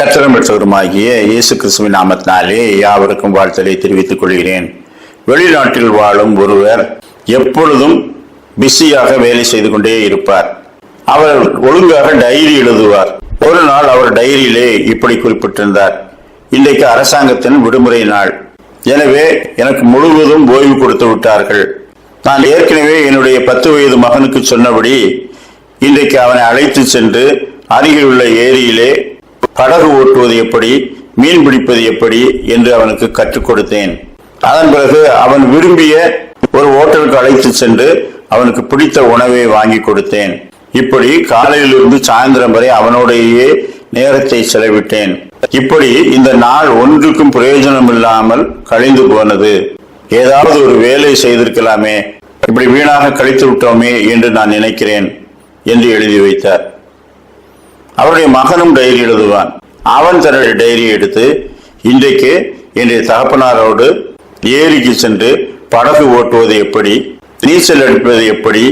கத்திரம் பெற்றவருமாகிய இயேசு கிறிஸ்துவின் நாமத்தினாலே யாவருக்கும் வாழ்த்தலை தெரிவித்துக் கொள்கிறேன். வெளிநாட்டில் வாழும் ஒருவர் எப்பொழுதும் பிஸியாக வேலை செய்து கொண்டே இருப்பார். அவர் ஒழுங்காக டைரி எழுதுவார். ஒரு நாள் அவர் டைரியிலே இப்படி குறிப்பிட்டிருந்தார். இன்றைக்கு அரசாங்கத்தின் விடுமுறை நாள். எனவே எனக்கு முழுவதும் ஓய்வு கொடுத்து விட்டார்கள். நான் ஏற்கனவே என்னுடைய பத்து வயது மகனுக்கு சொன்னபடி இன்றைக்கு அவனை அழைத்து சென்று அருகில் உள்ள ஏரியிலே படகு ஓட்டுவது எப்படி மீன் பிடிப்பது எப்படி என்று அவனுக்கு கற்றுக் கொடுத்தேன். அதன் பிறகு அவன் விரும்பிய ஒரு ஓட்டலுக்கு அழைத்து சென்று அவனுக்கு பிடித்த உணவை வாங்கி கொடுத்தேன். இப்படி காலையிலிருந்து சாயந்தரம் வரை அவனோடையே நேரத்தை செலவிட்டேன். இப்படி இந்த நாள் ஒன்றுக்கும் பிரயோஜனம் இல்லாமல் கழிந்து போனது. ஏதாவது ஒரு வேலை செய்திருக்கலாமே இப்படி வீணாக கழித்து விட்டோமே என்று நான் நினைக்கிறேன் என்று எழுதி வைத்தார். அவருடைய மகனும் டைரி எழுதுவான். அவன் தன்னுடைய டைரியை எடுத்து இன்றைக்கு என்னுடைய தகப்பனாரோடு ஏரிக்கு சென்று படகு ஓட்டுவது எப்படி நீச்சல் அடிப்பது எப்படி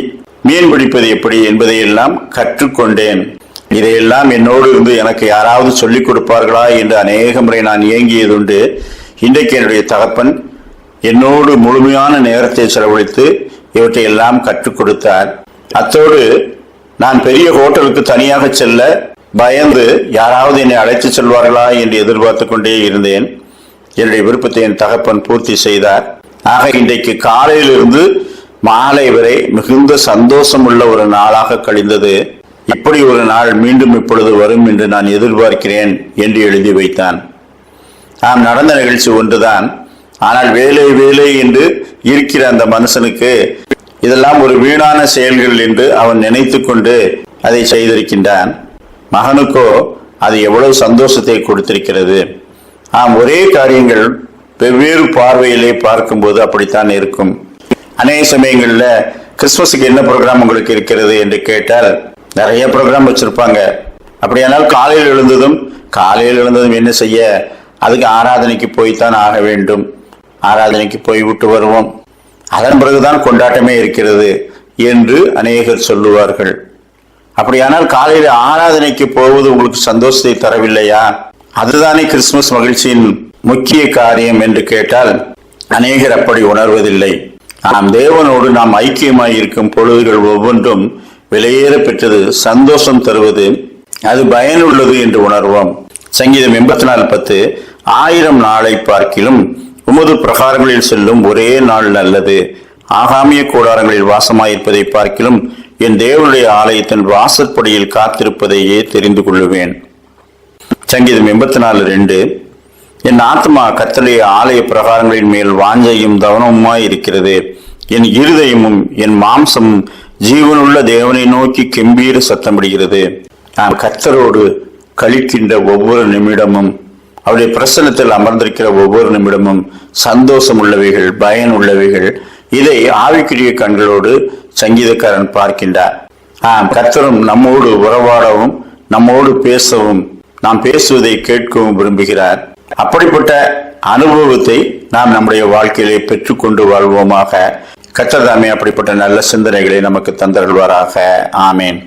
மீன் பிடிப்பது எப்படி என்பதையெல்லாம் கற்றுக்கொண்டேன். இதையெல்லாம் என்னோடு இருந்து எனக்கு யாராவது சொல்லிக் கொடுப்பார்களா என்று அநேக முறை நான் இயங்கியதுண்டு இன்றைக்கு என்னுடைய தகப்பன் என்னோடு முழுமையான நேரத்தை செலவழித்து இவற்றை எல்லாம் கற்றுக் கொடுத்தார். அத்தோடு நான் பெரிய ஹோட்டலுக்கு தனியாக செல்ல பயந்து யாராவது என்னை அழைத்து செல்வார்களா என்று எதிர்பார்த்து கொண்டே இருந்தேன். என்னுடைய விருப்பத்தை என் தகப்பன் பூர்த்தி செய்தார். ஆக இன்றைக்கு காலையிலிருந்து மாலை வரை மிகுந்த சந்தோஷம் உள்ள ஒரு நாளாக கழிந்தது. இப்படி ஒரு நாள் மீண்டும் இப்பொழுது வரும் என்று நான் எதிர்பார்க்கிறேன் என்று எழுதி வைத்தான். ஆம் நடந்த நிகழ்ச்சி ஒன்றுதான். ஆனால் வேலை வேலை என்று இருக்கிற அந்த மனுஷனுக்கு இதெல்லாம் ஒரு வீணான செயல்கள் என்று அவன் நினைத்து கொண்டு அதை செய்திருக்கின்றான். மகனுக்கோ அது எவ்வளவு சந்தோஷத்தை கொடுத்திருக்கிறது? ஆம் ஒரே காரியங்கள் வெவ்வேறு பார்வையிலே பார்க்கும்போது அப்படித்தான் இருக்கும். அநேக சமயங்களில் கிறிஸ்மஸுக்கு என்ன ப்ரோக்ராம் உங்களுக்கு இருக்கிறது என்று கேட்டால் நிறைய ப்ரோக்ராம் வச்சிருப்பாங்க. அப்படியானால் காலையில் எழுந்ததும் காலையில் எழுந்ததும் என்ன செய்ய? அதுக்கு ஆராதனைக்கு போய்த்தான் ஆக வேண்டும். ஆராதனைக்கு போய் விட்டு வருவோம். அதன் பிறகுதான் கொண்டாட்டமே இருக்கிறது என்று அநேகர் சொல்லுவார்கள். அப்படியானால் காலையில் ஆராதனைக்கு போவது உங்களுக்கு சந்தோஷத்தை தரவில்லையா? அதுதானே கிறிஸ்துமஸ் மகிழ்ச்சியின் முக்கிய காரியம் என்று கேட்டால் அநேகர் அப்படி உணர்வதில்லை. நாம் தேவனோடு நாம் ஐக்கியமாய் இருக்கும் பொழுதுகள் ஒவ்வொன்றும் விலையேற பெற்றது சந்தோஷம் தருவது அது பயனுள்ளது என்று உணர்வோம். சங்கீதம் எண்பத்தி நாலு பத்து ஆயிரம் நாளை பார்க்கிலும் உமது பிரகாரங்களில் செல்லும் ஒரே நாள் நல்லது. ஆகாமிய கூடாரங்களில் வாசமாயிருப்பதை பார்க்கிலும் என் தேவனுடைய ஆலயத்தின் வாசற்படியில் காத்திருப்பதையே தெரிந்து கொள்ளுவேன். சங்கீதம் எண்பத்தி நாலு ரெண்டு. என் ஆத்மா கத்தருடைய ஆலய பிரகாரங்களின் மேல் வாஞ்சையும் தவனமுமாய் இருக்கிறது. என் இருதயமும் என் மாம்சமும் ஜீவனுள்ள தேவனை நோக்கி கெம்பீர சத்தமிடுகிறது. நான் கத்தரோடு கழிக்கின்ற ஒவ்வொரு நிமிடமும் அவருடைய பிரசனத்தில் அமர்ந்திருக்கிற ஒவ்வொரு நிமிடமும் சந்தோஷம் உள்ளவைகள் பயன் உள்ளவைகள் இதை ஆவிக்குரிய கண்களோடு சங்கீதக்காரன் பார்க்கின்றார். ஆம் கர்த்தரும் நம்மோடு உறவாடவும் நம்மோடு பேசவும் நாம் பேசுவதை கேட்கவும் விரும்புகிறார். அப்படிப்பட்ட அனுபவத்தை நாம் நம்முடைய வாழ்க்கையிலே பெற்றுக்கொண்டு வாழ்வோமாக. கத்ததாமே அப்படிப்பட்ட நல்ல சிந்தனைகளை நமக்கு தந்தருள்வாராக. ஆமேன்.